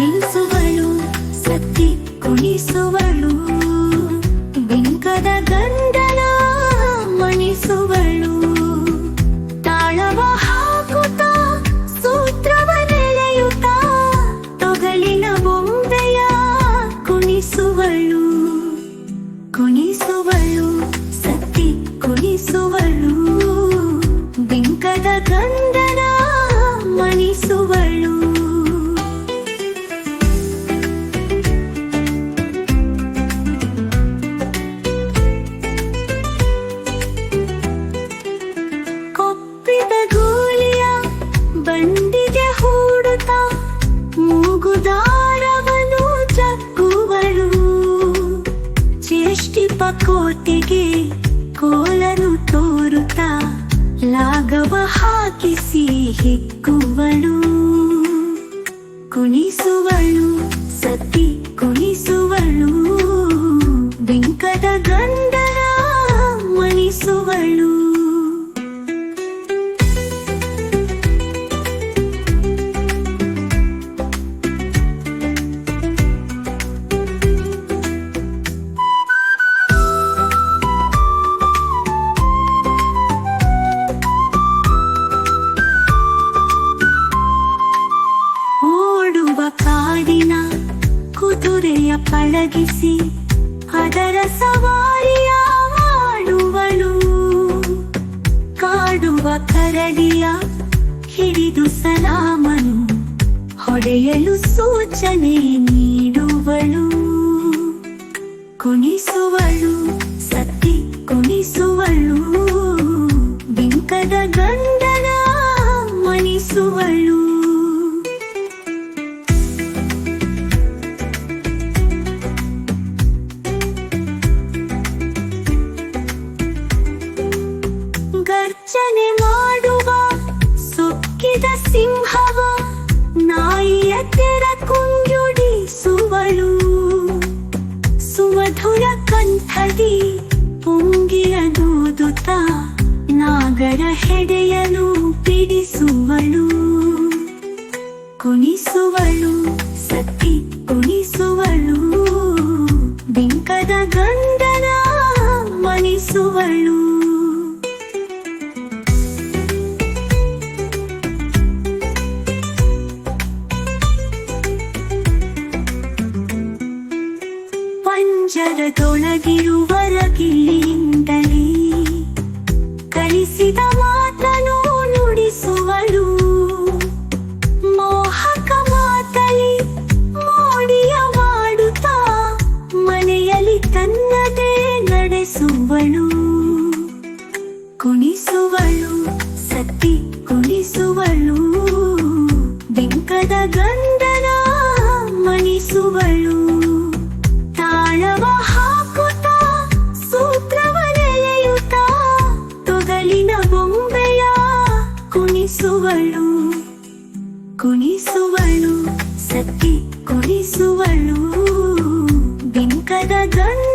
ನಿಲ್ಲಿಸುವಳು, ಸತ್ತಿ ಕುಣಿಸುವಳು. ಬೆಂಕದ ಗಂಡನ ಮಣಿಸುವಳು. ತಾಳವ ಹಾಕುತ್ತ ಸೂತ್ರವ ನೆಳೆಯುತ್ತ ತೊಗಲಿನ ಬೊಂಬೆಯ ಕುಣಿಸುವಳು. ಕುಣಿಸುವಳು, ಸತ್ತಿ ಕುಣಿಸುವಳು. ಬೆಂಕದ ಗಂಡನ ಮಣಿಸು ಬಂಡಿಗೆ ಹೂಡುತ್ತ. ಮೂಗುದಾರವನು ಜಗ್ಗುವಳು. ಚೇಷ್ಟಿಪ ಕೋಟೆಗೆ ಕೋಲನು ತೋರುತ್ತ. ಲಾಗವ ಹಾಕಿಸಿ ಹಿಕ್ಕುವಳು. ಕುಣಿಸುವಳು, ಸತಿ ಕುಣಿಸುವಳು. ಬೆಂಕದ ಗಂಡನ ಪಳಗಿಸಿ ಅದರ ಸವಾರಿಯ ಮಾಡುವಳು ಕಾಡುವ ಕರಡಿಯ ಹಿಡಿದು ಸಲಾಮನು ಹೊಡೆಯಲು ಸೂಚನೆ ನೀಡುವಳು. ಕುಣಿಸುವಳು, ಸತ್ತಿ ಕುಣಿಸುವಳು, ಬಿಂಕದ ಗಂಡನ ಮಣಿಸುವಳು. ಸಿಂಹವ ನಾಯಿಯ ತೆರ ಕುಂಜುಡಿಸುವಳು. ಸುಮಧುರ ಕಂಠದಿ ಪುಂಗಿಯ ದೂದುತ ನಾಗರ ಹೆಡೆಯಲು ಪಿಡಿಸುವಳು. ಕುಣಿಸುವಳು ಸತಿ ಕುಣಿಸುವಳು. ಬಿಂಕದ ಗಂಡನ ಮಣಿಸುವಳು. ಪಂಜರದೊಳಗಿರುವರ ಗಿಲ್ಲಿಯಿಂದಲೇ ಕಲಿಸಿದ ಮಾತನು ನುಡಿಸುವಳು. ಮೋಹಕ ಮಾತಲಿ ಮೋಡಿಯ ಮಾಡುತ್ತಾ ಮನೆಯಲ್ಲಿ ತನ್ನದೇ ನಡೆಸುವಳು. ಕುಣಿಸುವಳು ಸತ್ತಿ ಕುಣಿಸುವಳು ಕುಣಿಸುವಳು ಸತ್ತಿ ಕುಣಿಸುವಳು ಬಿಂಕದ ಗಂಡ